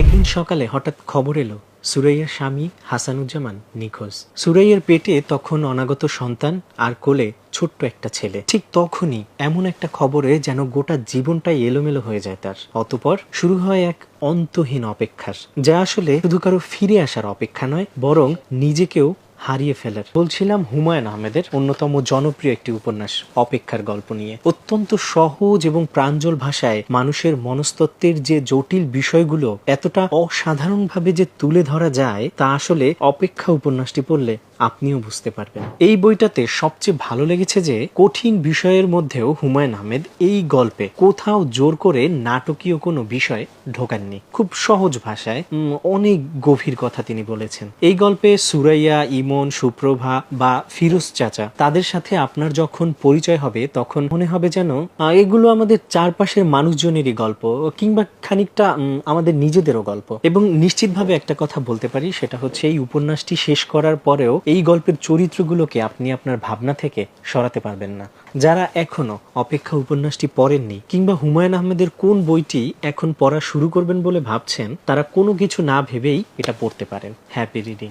একদিন সকালে হঠাৎ খবর এলো, সুরাইয়ার স্বামী হাসানুজ্জামান নিখোঁজ। সুরাইয়ের পেটে তখন অনাগত সন্তান আর কোলে ছোট্ট একটা ছেলে। ঠিক তখনই এমন একটা খবরে যেন গোটা জীবনটাই এলোমেলো হয়ে যায় তার। অতপর শুরু হয় এক অন্তহীন অপেক্ষার, যা আসলে শুধু কারও ফিরে আসার অপেক্ষা নয়, বরং নিজেকেও হারিয়ে ফেলার বলছিলাম হুমায়ুন আহমেদের অন্যতম জনপ্রিয় একটি উপন্যাস, অপেক্ষার গল্প নিয়ে। অত্যন্ত সহজ এবং প্রাঞ্জল ভাষায় মানুষের মনস্তত্ত্বের যে জটিল বিষয়গুলো এতটা অসাধারণভাবে যে তুলে ধরা যায়, তা আসলে অপেক্ষা উপন্যাসটি পড়লে আপনিও বুঝতে পারবেন। এই বইটাতে সবচেয়ে ভালো লেগেছে যে, কঠিন বিষয়ের মধ্যেও হুমায়ুন আহমেদ এই গল্পে কোথাও জোর করে নাটকীয় কোনো বিষয় ঢোকাননি। খুব সহজ ভাষায় অনেক গভীর কথা তিনি বলেছেন। এই গল্পে সুরাইয়া, ইমন, সুপ্রভা বা ফিরোজ চাচা, তাদের সাথে আপনার যখন পরিচয় হবে, তখন মনে হবে যেন এগুলো আমাদের চারপাশের মানুষজনেরই গল্প, কিংবা খানিকটা আমাদের নিজেদেরও গল্প। এবং নিশ্চিতভাবে একটা কথা বলতে পারি, সেটা হচ্ছে এই উপন্যাসটি শেষ করার পরেও এই গল্পের চরিত্রগুলোকে আপনি আপনার ভাবনা থেকে সরাতে পারবেন না। যারা এখনও অপেক্ষা উপন্যাসটি পড়েননি কিংবা হুমায়ুন আহমেদের কোন বইটি এখন পড়া শুরু করবেন বলে ভাবছেন, তারা কোনো কিছু না ভেবেই এটা পড়তে পারেন। Happy reading.